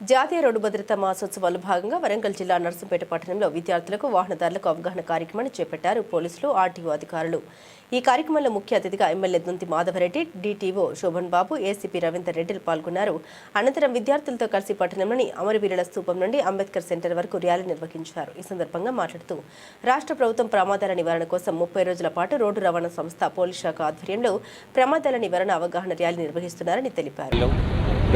జాతీయ రోడ్డు భద్రతా మాసోత్సవాల్లో భాగంగా వరంగల్ జిల్లా నర్సంపేట పట్టణంలో విద్యార్థులకు వాహనదారులకు అవగాహన కార్యక్రమాన్ని చేపట్టారు పోలీసులు ఆర్టీఓ అధికారులు. ఈ కార్యక్రమంలో ముఖ్య అతిథిగా MLA Dunthi Madhavareddy DTO Shobhan Babu ACP Ravinder రెడ్డిలు పాల్గొన్నారు. అనంతరం విద్యార్థులతో కలిసి పట్టణంలోని అమరవీరుల స్థూపం నుండి అంబేద్కర్ సెంటర్ వరకు ర్యాలీ నిర్వహించారు. ఈ సందర్భంగా మాట్లాడుతూ రాష్ట్ర ప్రభుత్వం ప్రమాదాల నివారణ కోసం ముప్పై రోజుల పాటు రోడ్డు రవాణా సంస్థ పోలీస్ శాఖ ఆధ్వర్యంలో ప్రమాదాల నివారణ అవగాహన ర్యాలీ నిర్వహిస్తున్నారని తెలిపారు.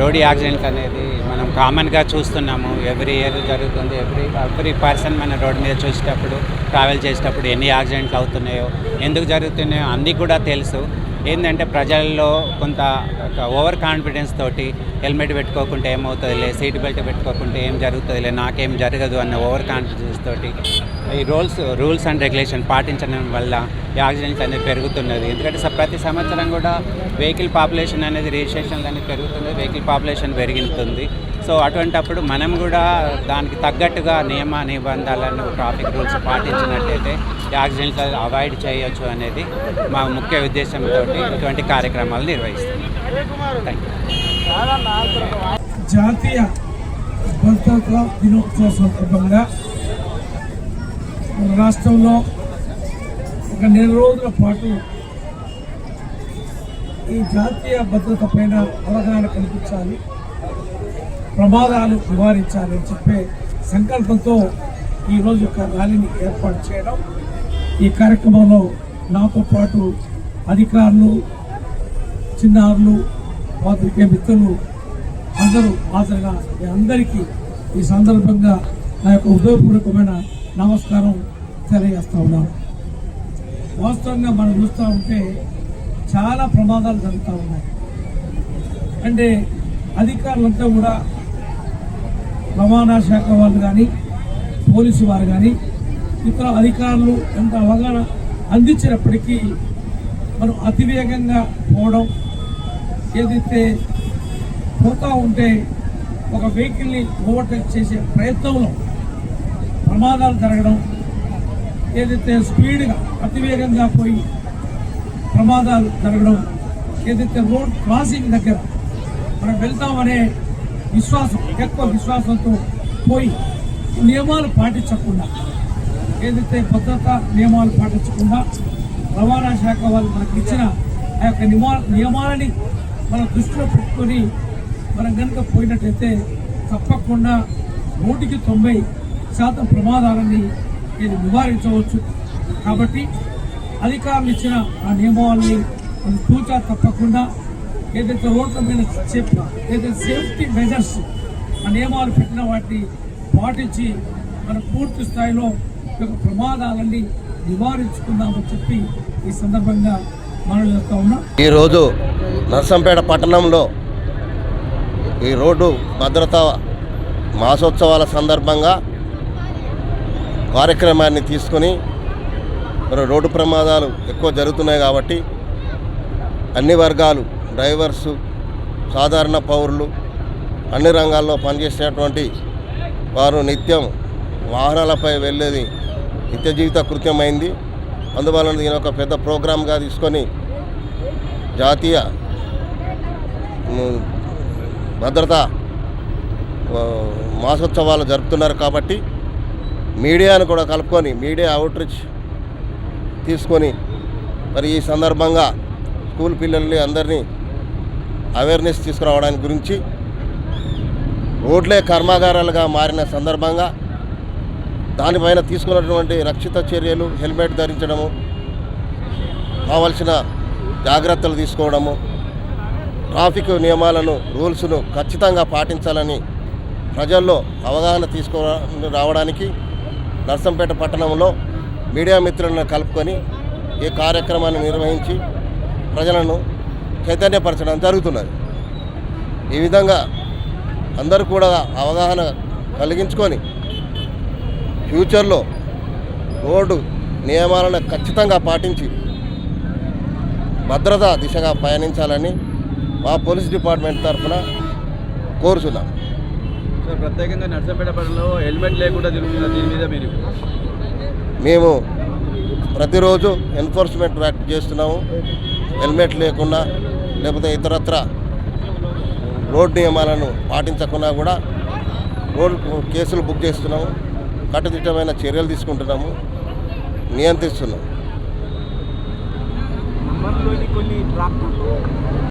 రోడ్ యాక్సిడెంట్ అనేది మనం కామన్గా చూస్తున్నాము. ఎవ్రీ ఇయర్ జరుగుతుంది. ఎవ్రీ ఎవ్రీ పర్సన్ మన రోడ్ మీద చూసేటప్పుడు ట్రావెల్ చేసేటప్పుడు ఎన్ని యాక్సిడెంట్లు అవుతున్నాయో ఎందుకు జరుగుతున్నాయో అన్నీ కూడా తెలుసు. ఏంటంటే ప్రజల్లో కొంత ఓవర్ కాన్ఫిడెన్స్ తోటి హెల్మెట్ పెట్టుకోకుంటే ఏమవుతుందిలే సీట్ బెల్ట్ పెట్టుకోకుంటే ఏం జరుగుతుందిలే నాకేం జరగదు అన్న ఓవర్ కాన్ఫిడెన్స్ తోటి ఈ రూల్స్ రూల్స్ అండ్ రెగ్యులేషన్ పాటించడం వల్ల యాక్సిడెంట్స్ అనేది పెరుగుతున్నది. ఎందుకంటే ప్రతి సంవత్సరం కూడా వెహికల్ పాపులేషన్ అనేది రిజిస్ట్రేషన్ అనేది పెరుగుతుంది వెహికల్ పాపులేషన్ పెరుగుతుంది. సో అటువంటప్పుడు మనం కూడా దానికి తగ్గట్టుగా నియమ నిబంధనలను ట్రాఫిక్ రూల్స్ పాటించినట్టయితే యాక్సిడెంట్లు అవాయిడ్ చేయొచ్చు అనేది మా ముఖ్య ఉద్దేశంతో ఇటువంటి కార్యక్రమాలు నిర్వహిస్తున్నాం జాతీయ భద్రతా దినోత్సవ సందర్భంగా మన రాష్ట్రంలో ఒక నెల రోజుల పాటు ఈ జాతీయ భద్రత పైన అవగాహన కల్పించాలి ప్రమాదాలు నివారించాలని చెప్పే సంకల్పంతో ఈరోజు ఒక ర్యాలీని ఏర్పాటు చేయడం ఈ కార్యక్రమంలో నాతో పాటు అధికారులు చిన్నారులు పాత్రికే మిత్రులు అందరూ హాజరుగా మీ అందరికీ ఈ సందర్భంగా నా యొక్క హృదయపూర్వకమైన నమస్కారం తెలియజేస్తా ఉన్నాను. వాస్తవంగా మనం చూస్తూ ఉంటే చాలా ప్రమాదాలు జరుగుతూ ఉన్నాయి. అంటే అధికారులంతా కూడా రవాణా శాఖ వాళ్ళు కానీ పోలీసు వారు కానీ ఇతర అధికారులు ఎంత అవగాహన అందించినప్పటికీ మనం అతివేగంగా పోవడం ఏదైతే పోతూ ఉంటే ఒక వెహికల్ని ఓవర్టేక్ చేసే ప్రయత్నంలో ప్రమాదాలు జరగడం ఏదైతే స్పీడ్గా అతివేగంగా పోయి ప్రమాదాలు జరగడం ఏదైతే రోడ్ క్రాసింగ్ దగ్గర మనం వెళ్తామనే విశ్వాసం ఎక్కువ విశ్వాసంతో పోయి నియమాలు పాటించకుండా ఏదైతే భద్రతా నియమాలు పాటించకుండా రవాణా శాఖ వాళ్ళు మనకి ఇచ్చిన ఆ యొక్క నియమా నియమాలని మన దృష్టిలో పెట్టుకొని మనం కనుక పోయినట్లయితే తప్పకుండా నూటికి తొంభై శాతం ప్రమాదాలని ఇది నివారించవచ్చు. కాబట్టి అధికారులు ఇచ్చిన ఆ నియమాలని మనం తూచా తప్పకుండా ఏదైతే రోడ్ల మీద చెప్ప ఏదైతే సేఫ్టీ మెజర్స్ ఆ నియమాలు పెట్టిన వాటిని పాటించి మనం పూర్తి స్థాయిలో యొక్క ప్రమాదాలన్నీ నివారించుకుందామని చెప్పి ఈ సందర్భంగా మనం చెప్తా ఉన్నాం. ఈరోజు నర్సంపేట పట్టణంలో ఈ రోడ్డు భద్రత మాసోత్సవాల సందర్భంగా కార్యక్రమాన్ని తీసుకొని మరి రోడ్డు ప్రమాదాలు ఎక్కువ జరుగుతున్నాయి కాబట్టి అన్ని వర్గాలు డ్రైవర్సు సాధారణ పౌరులు అన్ని రంగాల్లో పనిచేసేటువంటి వారు నిత్యం వాహనాలపై వెళ్ళేది నిత్య జీవిత కృత్యమైంది. అందువలన దీని ఒక పెద్ద ప్రోగ్రామ్గా తీసుకొని జాతీయ భద్రత భద్రతా మాసోత్సవాలు జరుపుతున్నారు కాబట్టి మీడియాను కూడా కలుపుకొని మీడియా అవుట్రీచ్ తీసుకొని మరి ఈ సందర్భంగా స్కూల్ పిల్లల్ని అందరినీ అవేర్నెస్ తీసుకురావడానికి గురించి రోడ్లే కర్మాగారాలుగా మారిన సందర్భంగా దానిపైన తీసుకున్నటువంటి రక్షిత చర్యలు హెల్మెట్ ధరించడము కావలసిన జాగ్రత్తలు తీసుకోవడము ట్రాఫిక్ నియమాలను రూల్స్ను ఖచ్చితంగా పాటించాలని ప్రజల్లో అవగాహన తీసుకో రావడానికి నర్సంపేట పట్టణంలో మీడియా మిత్రులను కలుపుకొని ఈ కార్యక్రమాన్ని నిర్వహించి ప్రజలను చైతన్యపరచడం జరుగుతున్నది. ఈ విధంగా అందరూ కూడా అవగాహన కలిగించుకొని ఫ్యూచర్లో రోడ్డు నియమాలను ఖచ్చితంగా పాటించి భద్రతా దిశగా పయనించాలని మా పోలీస్ డిపార్ట్మెంట్ తరఫున కోరుచున్నాం. ప్రత్యేకంగా నర్సంపేట పట్టణంలో హెల్మెట్ లేకుండా తిరుగుతున్న దీని మీద మీరు? మేము ప్రతిరోజు ఎన్ఫోర్స్మెంట్ వర్క్ చేస్తున్నాము. హెల్మెట్ లేకుండా లేకపోతే ఇతరత్ర రోడ్ నియమాలను పాటించకుండా కూడా రోడ్ కేసులు బుక్ చేస్తున్నాము. కట్టుదిట్టమైన చర్యలు తీసుకుంటున్నాము. నియంత్రిస్తున్నాము కొన్ని